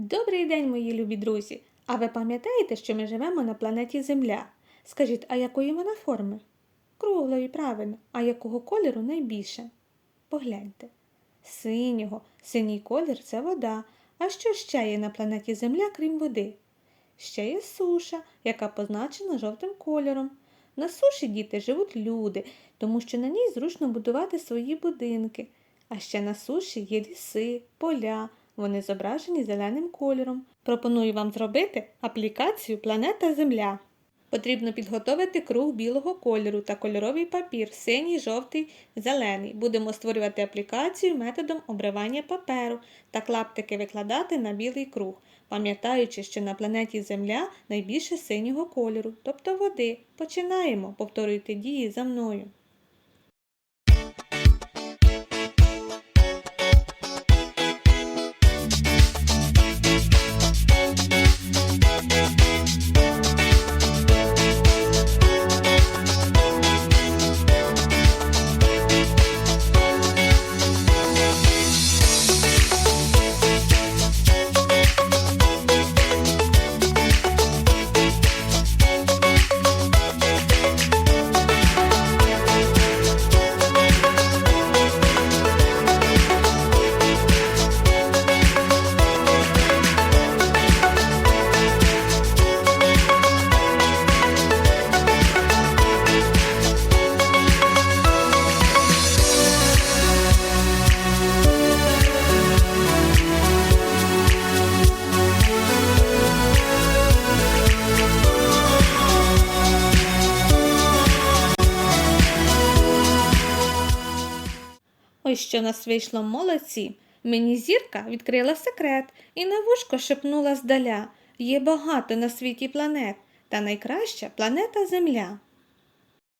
Добрий день, мої любі друзі! А ви пам'ятаєте, що ми живемо на планеті Земля? Скажіть, а якої вона форми? Круглої, правильно. А якого кольору найбільше? Погляньте. Синього. Синій колір це вода. А що ще є на планеті Земля, крім води? Ще є суша, яка позначена жовтим кольором. На суші діти живуть люди, тому що на ній зручно будувати свої будинки. А ще на суші є ліси, поля. Вони зображені зеленим кольором. Пропоную вам зробити аплікацію Планета Земля. Потрібно підготовити круг білого кольору та кольоровий папір синій, жовтий, зелений. Будемо створювати аплікацію методом обривання паперу та клаптики викладати на білий круг, пам'ятаючи, що на планеті Земля найбільше синього кольору, тобто води. Починаємо. Повторюйте дії за мною. Ось що нас вийшло молодці. Мені зірка відкрила секрет і на вушко шепнула здаля. Є багато на світі планет, та найкраща планета Земля.